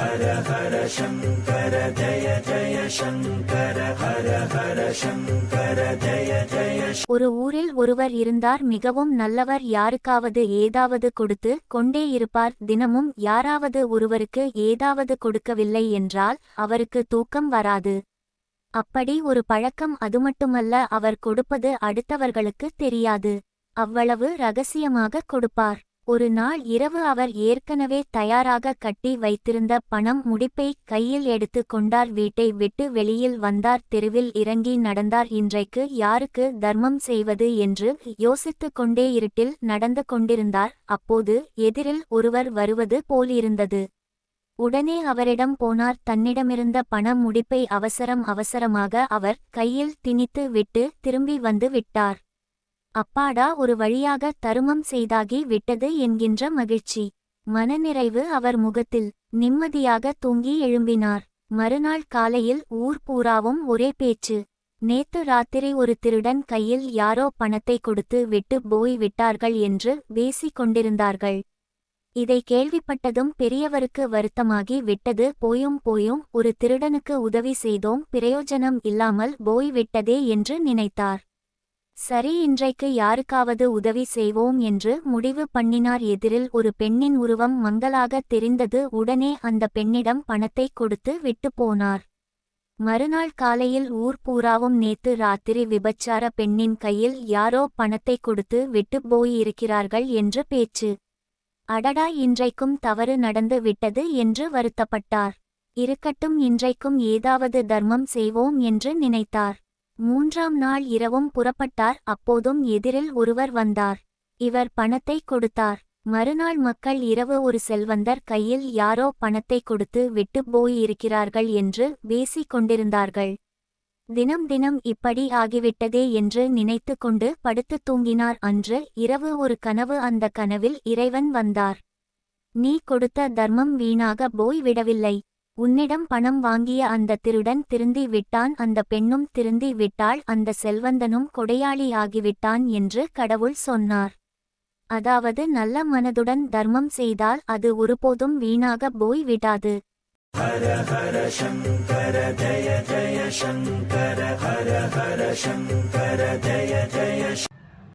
ஹர ஹர சங்கர ஜய ஜய சங்கர ஹர ஹர சங்கர ஜய ஜய ஒரு ஊரில் ஒருவர் இருந்தார் மிகவும் நல்லவர் யாருக்காவது ஏதாவது கொடுத்து கொண்டே இருப்பார். தினமும் யாராவது ஒருவருக்கு ஏதாவது கொடுக்கவில்லை என்றால் அவருக்கு தூக்கம் வராது. அப்படி ஒரு பழக்கம் அதுமட்டுமல்ல அவர் கொடுப்பது அடுத்தவர்களுக்கு தெரியாது. அவ்வளவு ரகசியமாக கொடுப்பார். ஒரு நாள் இரவு அவர் ஏற்கனவே தயாராக கட்டி வைத்திருந்த பணம் முடிப்பை கையில் எடுத்து கொண்டார். வீட்டை விட்டு வெளியில் வந்தார். தெருவில் இறங்கி நடந்தார். இன்றைக்கு யாருக்கு தர்மம் செய்வது என்று யோசித்துக் கொண்டே இருட்டில் நடந்து கொண்டிருந்தார். அப்போது எதிரில் ஒருவர் வருவது போலிருந்தது. உடனே அவரிடம் போனார். தன்னிடமிருந்த பண முடிப்பை அவசரம் அவசரமாக அவர் கையில் திணித்து விட்டு திரும்பி வந்து விட்டார். அப்பாடா ஒரு வழியாக தருமம் செய்தாகி விட்டது என்கின்ற மகிழ்ச்சி. மனநிறைவு அவர் முகத்தில் நிம்மதியாக தூங்கி எழும்பினார். மறுநாள் காலையில் ஊர் பூராவும் ஒரே பேச்சு. நேத்து ராத்திரி ஒரு திருடன் கையில் யாரோ பணத்தை கொடுத்து விட்டு போய் விட்டார்கள் என்று பேசிக் கொண்டிருந்தார்கள். இதை கேள்விப்பட்டதும் பெரியவருக்கு வருத்தமாகி விட்டது. போயும் போயும் ஒரு திருடனுக்கு உதவி செய்தோம் பிரயோஜனம் இல்லாமல் போய் விட்டதே என்று நினைத்தார். சரி இன்றைக்கு யாருக்காவது உதவி செய்வோம் என்று முடிவு பண்ணினார். எதிரில் ஒரு பெண்ணின் உருவம் மங்கலாக தெரிந்தது. உடனே அந்த பெண்ணிடம் பணத்தை கொடுத்து விட்டு போனார். மறுநாள் காலையில் ஊர் பூராவும் நேத்து ராத்திரி விபச்சார பெண்ணின் கையில் யாரோ பணத்தை கொடுத்து விட்டு போயிருக்கிறார்கள் என்று பேச்சு. அடடா இன்றைக்கும் தவறு நடந்து விட்டது என்று வருத்தப்பட்டார். இருக்கட்டும் இன்றைக்கும் ஏதாவது தர்மம் செய்வோம் என்று நினைத்தார். மூன்றாம் நாள் இரவும் புறப்பட்டார். அப்போதும் எதிரில் ஒருவர் வந்தார். இவர் பணத்தை கொடுத்தார். மறுநாள் மக்கள் இரவு ஒரு செல்வந்தர் கையில் யாரோ பணத்தை கொடுத்து விட்டு போயிருக்கிறார்கள் என்று பேசிக் கொண்டிருந்தார்கள். தினம் தினம் இப்படி ஆகிவிட்டதே என்று நினைத்து கொண்டு படுத்து தூங்கினார். அன்று இரவு ஒரு கனவு அந்த கனவில் இறைவன் வந்தார். நீ கொடுத்த தர்மம் வீணாக போய் விடவில்லை உன்னிடம் பணம் வாங்கிய அந்த திருடன் திருந்தி விட்டான் அந்த பெண்ணும் திருந்தி விட்டாள் அந்த செல்வந்தனும் கொடையாளியாகிவிட்டான் என்று கடவுள் சொன்னார். அதாவது நல்ல மனதுடன் தர்மம் செய்தால் அது ஒருபோதும் வீணாக போய் விடாது. ஹர ஹர சங்கர ஜய ஜய சங்கர ஹர ஹர சங்கர ஜய ஜய